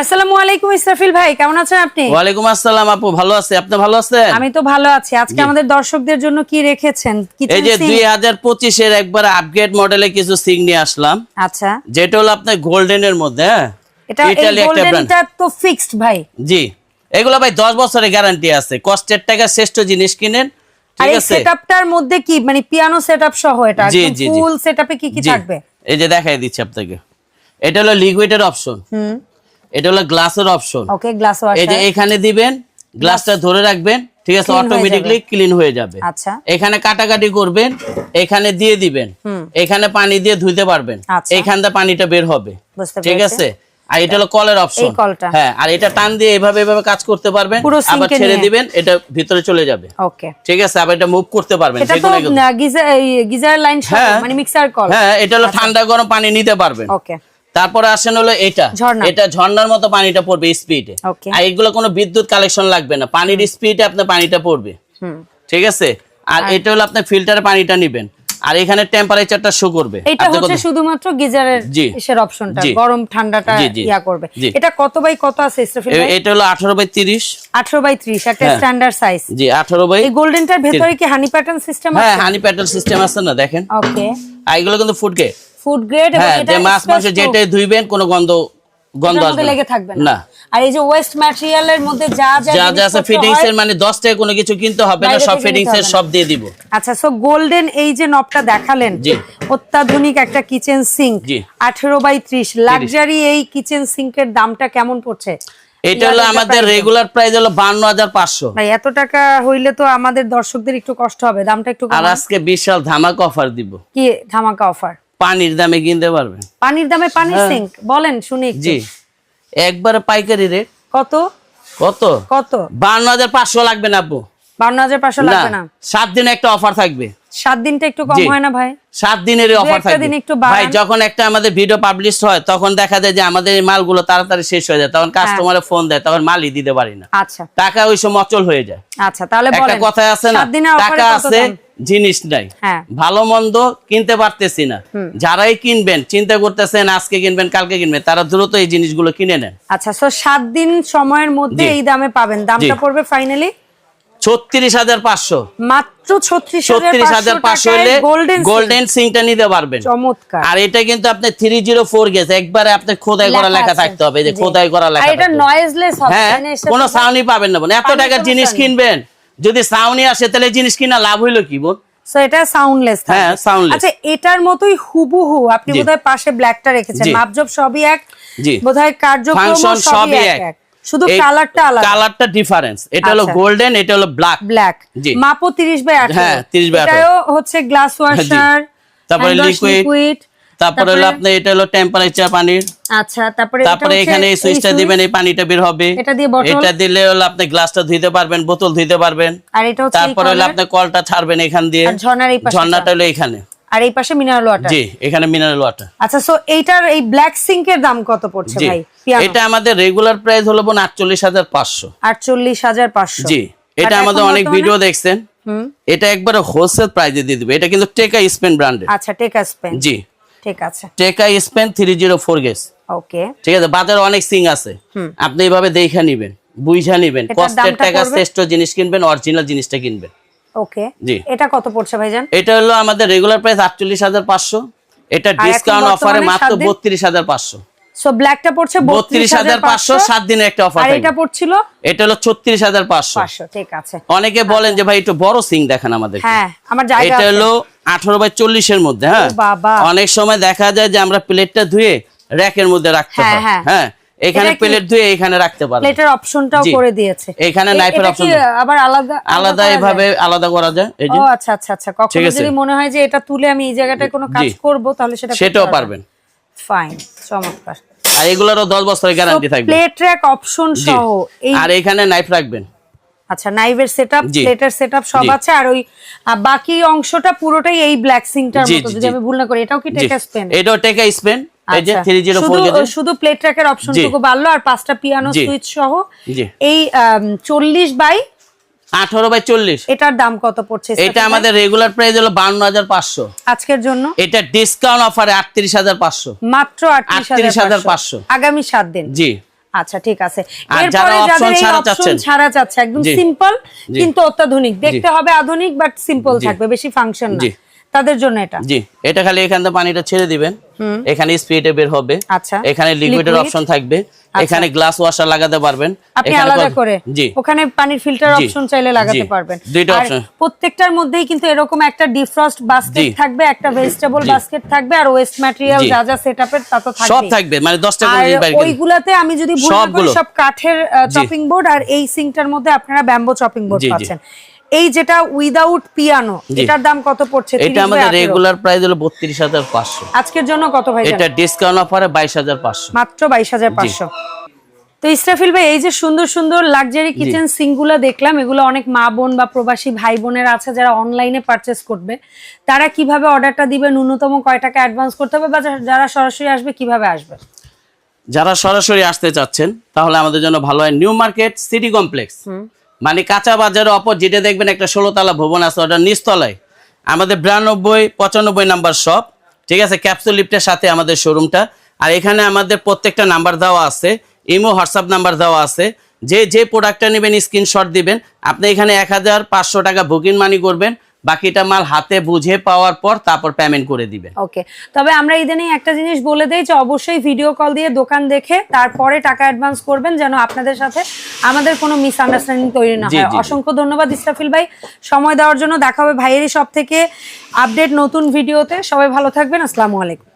আসসালামু আলাইকুম ইসরাফিল ভাই কেমন আছেন আপনি? ওয়ালাইকুম আসসালাম আপু ভালো আছে। আপনি ভালো আছেন? আমি তো ভালো আছি। আজকে আমাদের দর্শকদের জন্য কি রেখেছেন? এই যে সিঙ্ক দুই হাজার পঁচিশের একবার আপগ্রেড মডেলে কিছু সিং নিয়ে আসলাম। আচ্ছা। যেটা হলো আপনার গোল্ডেন এর মধ্যে হ্যাঁ? এটা ইটালি একটা ব্র্যান্ড গোল্ডেনটা তো ফিক্সড ভাই। জি। এগুলো ভাই দশ বছরের গ্যারান্টি আছে। কষ্টের টাকা শ্রেষ্ঠ জিনিস কিনেন আর এই সেটআপটার মধ্যে কি মানে পিয়ানো সেটআপ সহ এটা। ফুল সেটআপে কি কি থাকবে? এই যে দেখাই দিচ্ছি আপনাকে। এটা হলো লিকুইডের অপশন হুম। এটা হলো গ্লাসের অপশন। ওকে গ্লাস এই যে এখানে দিবেন গ্লাসটা ধরে রাখবেন ঠিক আছে অটোমেটিকলি ক্লিন হয়ে যাবে। আচ্ছা। এখানে কাটাকাটি করবেন এখানে দিয়ে দিবেন। এখানে পানি দিয়ে ধুইতে পারবেন। আচ্ছা। এখান থেকে পানিটা বের হবে। ঠিক আছে? আর এটা হলো কলের অপশন। হ্যাঁ আর এটা টান দিয়ে এভাবে এভাবে কাজ করতে পারবেন। আবার ছেড়ে দিবেন এটা ভিতরে চলে যাবে। ওকে। ঠিক আছে? আবার এটা মুভ করতে পারবেন এটা তো গিজার লাইন হ্যাঁ। মানে মিক্সার কল। হ্যাঁ এটা হলো ঠান্ডা গরম পানি নিতে পারবেন। ওকে। তারপরে আসেন হলো এটা। এটা ঝর্ণার মতো পানিটা পড়বে স্পিডে. আর এগুলো কোনো বিদ্যুৎ কালেকশন লাগবে না। পানির স্পিডে আপনার পানিটা পড়বে। ঠিক আছে? আর এটা হলো আপনার ফিল্টারে পানিটা নিবেন। আর এখানে টেম্পারেচারটা শো করবে। এটা হচ্ছে শুধুমাত্র গিজারের। ইসের অপশনটা গরম ঠান্ডাটা। ইয়া করবে। এটা কত বাই কত আছে এটা হলো আঠারো বাই তিরিশ। 18 বাই 30 একটা। স্ট্যান্ডার্ড সাইজ জি আঠারো বাই এই গোল্ডেনটার ভেতরে কি হানি প্যাটার্ন সিস্টেম আছে? হ্যাঁ হানি প্যাটেল সিস্টেম আছে না দেখেন। ওকে আর এগুলো কিন্তু ফুডকে ফুড গ্রেড হ্যাঁ এটা যে মাছ মাংস যেটাই ধুইবেন কোনো গন্ধ গন্ধ আসবে। লেগে থাকবে না। আর এই যে ওয়েস্ট ম্যাটেরিয়ালের মধ্যে যা যা যা যা আছে ফিটিংস এর মানে দশ টাকা কোনো কিছু কিনতে হবে না সব ফিটিংস এর সব দিয়ে দিব। আচ্ছা সো গোল্ডেন এই যে নবটা দেখালেন। অত্যাধুনিক একটা কিচেন সিঙ্ক জি। আঠেরো বাই ত্রিশ। লাক্সারি এই কিচেন সিঙ্কের দামটা কেমন পড়ছে? এটা হলো আমাদের রেগুলার প্রাইস হলো বান্ন হাজার পাঁচশো। ভাই এত টাকা হইলে তো আমাদের দর্শকদের একটু কষ্ট হবে দামটা একটু আর আজকে বিশাল ধামাকা অফার দিব। কি ধামাকা অফার পানির দামে কিনতে পারবেন পানির দামে পানির সিঙ্ক বলেন শুনি হ্যাঁ। জি। একবারে পাইকারি রেট কত? কত? কত? বান্ন হাজার পাঁচশো লাগবে না আপু। বান্ন হাজার পাঁচশো লাগবে না? সাত দিনে একটা অফার থাকবে। সাত দিনটা একটু কম হয় না ভাই? সাত দিনের অফার থাকবে। দিন একটু বাড়ান। ভাই যখন একটা আমাদের ভিডিও পাবলিশ হয় তখন দেখা যায় যে আমাদের মালগুলো তাড়াতাড়ি শেষ হয়ে যায়। তখন কাস্টমারে ফোন দেয় তখন মালই দিতে পারি না। আচ্ছা। টাকা ওই সময় অচল হয়ে যায়। আচ্ছা তাহলে একটা কথা আছে না টাকা আছে? জিনিস নাই। হ্যাঁ। ভালো মন্দ কিনতে পারতেছি না। যারাই কিনবেন চিন্তা করতেছেন আজকে কিনবেন কালকে কিনবেন তারা দ্রুত এই জিনিসগুলো কিনে নেন। আচ্ছা সো সাত দিন সময়ের মধ্যে এই দামে পাবেন। দামটা পড়বে ফাইনালি ছত্রিশ হাজার পাঁচশো। মাত্র ছত্রিশ ছত্রিশ হাজার পাঁচশো হলে গোল্ডেন গোল্ডেন সিংটা নিতে পারবেন। চমৎকার। আর এটা কিন্তু আপনি থ্রি জিরো ফোর গেছে। একবারে আপনি খোদাই করা লেখা থাকতে হবে যে খোদাই করা লেখা হ্যাঁ তাই না? কোনো তো- সাউনি পাবেন না। এত টাকার জিনিস কিনবেন। যদি সাউনি আসে তাহলে জিনিস কিনা লাভ হইল কি বোন? এটা সাউন্ডলেস হ্যাঁ। আচ্ছা এটার মতোই হুবহু আপনি বোধহয় পাশে ব্ল্যাকটা রেখেছেন। মাপজব সবই এক বোধহয় কার্যক্রম সবই এক শুধু কালারটা আলাদা। কালারটা ডিফারেন্স এটা হলো আচ্ছা। গোল্ডেন এটা হলো ব্ল্যাক ব্ল্যাক জি। মাপও 30 বাই 18 হ্যাঁ, 30 by 18 এটাও হচ্ছে গ্লাস ওয়াশার তারপরে liquid, তারপরে হলো আপনি এটা হলো টেম্পারেচার পানির। আচ্ছা তারপরে তারপরে এখানে এই সুইচটা দিবেন এই পানিটা বের হবে। এটা দিয়ে bottle। এটা দিলে হলো আপনি গ্লাসটা ধুইতে পারবেন বোতল ধুইতে পারবেন। আর এটা হচ্ছে তারপরে হলো আপনি কলটা ছাড়বেন এখান দিয়ে। ঝর্ণার এই পাশে ঝর্ণাটা হলো এখানে। আর এই পাশে মিনারেল ওয়াটার জি এখানে মিনারেল ওয়াটার আচ্ছা সো এইটার এই ব্ল্যাক সিঙ্কের দাম কত পড়ছে ভাই? এটা আমাদের রেগুলার প্রাইস হলো বোন আটচল্লিশ হাজার পাঁচশো। আটচল্লিশ হাজার পাঁচশো। জি এটা আমাদের অনেক ভিডিও দেখছেন। এটা একবারে হোলসেল প্রাইজে দিয়ে দিবে। এটা কিন্তু টেকা স্পেন ব্র্যান্ডের আচ্ছা টেকা স্পেন জি। ঠিক আছে। টেকা স্পেন থ্রি জিরো ফোর গেস ওকে ঠিক আছে বাজারে অনেক সিং আছে। আপনি এইভাবে দেখে নিবেন বুঝা নিবেন কষ্টের টাকা শ্রেষ্ঠ জিনিস কিনবেন অরিজিনাল জিনিসটা কিনবেন। ওকে জি। এটা কত পড়ছে ভাইজান? এটা হলো আমাদের রেগুলার প্রাইস আটচল্লিশ হাজার পাঁচশো। এটা এখন ডিসকাউন্ট অফারে মাত্র সাত দিন? বত্রিশ হাজার পাঁচশো। সো ব্ল্যাকটা পড়ছে বত্রিশ হাজার পাঁচশো। সাত দিনের একটা অফার আর এটা পড়ছিল? এটা হলো ছত্রিশ হাজার পাঁচশো। পাঁচশো ঠিক আছে। অনেকে বলেন যে ভাই একটু বড় সিং দেখান আমাদের হ্যাঁ আমার জায়গা এটা। হলো আঠারো বাই চল্লিশের মধ্যে হ্যাঁ। অনেক সময় দেখা যায় যে আমরা প্লেটটা ধুয়ে র্যাকের মধ্যে রাখতে হ্যাঁ, হয়। হ্যাঁ। হ্যাঁ এখানে প্লেট ধুয়ে এখানে রাখতে পারবেন প্লেটের অপশনটাও করে দিয়েছে। এখানে নাইফের অপশন আবার আলাদা আলাদা এভাবে আলাদা করা যায় এই যে। ও আচ্ছা আচ্ছা আচ্ছা। কখনো যদি মনে হয় যে এটা তুলে আমি এই জায়গাটায় কোনো কাজ। করব তাহলে সেটা সেটাও পারবেন। ফাইন চমৎকার। আর এগুলোরও দশ বছরের গ্যারান্টি থাকবে। প্লেট ট্র্যাক অপশন সহ আর এখানে নাইফ রাখবেন। আচ্ছা নাইভের সেটআপ। প্লেটের সেটআপ সব আছে আর ওই বাকি অংশটা পুরোটাই এই ব্ল্যাক সিংটার মতো যদি আমি ভুল না করি এটাও কি টেকা স্পেন এটাও টেকা স্পেন আচ্ছা। ফোর শুধু প্লেট ট্র্যাকের অপশনটুকু বাড়লো আর পাঁচটা পিয়ানো সুইচ সহ। এই চল্লিশ বাই আঠারো বাই চল্লিশ। এটার দাম কত পড়ছে এটা আমাদের রেগুলার প্রাইস হলো বান্ন হাজার পাঁচশো। আজকের জন্য? এটা ডিসকাউন্ট অফারে আটত্রিশ হাজার পাঁচশো। মাত্র আটত্রিশ 38,500 হাজার আগামী সাত দিন। জি। আচ্ছা ঠিক আছে। এরপরে যাদের এই ছাড়া অপশন ছাড়া যাচ্ছে একদম সিম্পল কিন্তু অত্যাধুনিক। দেখতে হবে আধুনিক বাট সিম্পল থাকবে বেশি ফাংশন না। তাদের জন্য এটা? জি এটা খালি এখান থেকে পানিটা ছেড়ে দিবেন। এখানে স্পিডে বের হবে। আচ্ছা। এখানে লিকুইডের অপশন থাকবে। এখানে গ্লাস ওয়াশার লাগাতে পারবেন। আপনি আলাদা করে? জি। ওখানে পানির ফিল্টার অপশন চাইলে লাগাতে পারবেন। দুইটা option। প্রত্যেকটার মধ্যেই কিন্তু এরকম একটা ডিফ্রস্ট বাস্কেট থাকবে একটা ভেজিটেবল বাস্কেট থাকবে আর ওয়েস্ট ম্যাটেরিয়াল যা যা সেটআপের তা তো সব থাকবে থাকবে মানে দশটা আর করে ওইগুলাতে আমি যদি ভুল না করি সব কাঠের চপিং বোর্ড আর এই সিঙ্কটার মধ্যে আপনারা ব্যাম্বো চপিং বোর্ড। পাচ্ছেন। এই যেটা উইদাউট পিয়ানো। এটার দাম কত পড়ছে? এটা আমাদের রেগুলার প্রাইস হলো বত্রিশ হাজার পাঁচশো। আজকের জন্য কত ভাই এটা ডিসকাউন্ট অফারে বাইশ হাজার পাঁচশো। মাত্র বাইশ হাজার পাঁচশো। তো ইসরাফিল ভাই এই যে সুন্দর সুন্দর লাক্সারি কিচেন সিঙ্কগুলো দেখলাম এগুলো অনেক মা বোন বা প্রবাসী ভাই বোনের আছে যারা অনলাইনে পারচেস করবে। তারা কীভাবে অর্ডারটা দিবে? ন্যূনতম কয় টাকা অ্যাডভান্স করতে হবে বা যারা সরাসরি আসবে কীভাবে আসবে? যারা সরাসরি আসতে চাচ্ছেন তাহলে আমাদের জন্য ভালো হয় নিউ মার্কেট সিটি কমপ্লেক্স মানে কাঁচা বাজারের অপর যেটা দেখবেন একটা ষোলোতলা ভবন আছে, ওটা নিচতলায়। আমাদের বিরানব্বই, পঁচানব্বই নাম্বার শপ ঠিক আছে ক্যাপসুল লিফটের সাথে আমাদের শোরুমটা আর এখানে আমাদের প্রত্যেকটা নাম্বার দেওয়া আছে, ইমো, হোয়াটসঅ্যাপ নাম্বার দেওয়া আছে। যে যে প্রোডাক্টটা নেবেন স্ক্রিনশট দিবেন। আপনি এখানে এক হাজার পাঁচশো টাকা বুকিং মানি করবেন। বাকিটা মাল হাতে বুঝে পাওয়ার পর তারপর পেমেন্ট করে দিবে ওকে তবে আমরা ইদানিং একটা জিনিস বলে দেই যে অবশ্যই ভিডিও কল দিয়ে দোকান দেখে তারপরে টাকা অ্যাডভান্স করবেন যেন আপনাদের সাথে আমাদের কোনো মিসআন্ডারস্ট্যান্ডিং তৈরি না হয়। অসংখ্য ধন্যবাদ ইসরাফিল ভাই। সময় দেওয়ার জন্য দেখা হবে ভাইয়েরই সব থেকে আপডেট নতুন ভিডিওতে সবাই ভালো থাকবেন। আসসালামু আলাইকুম।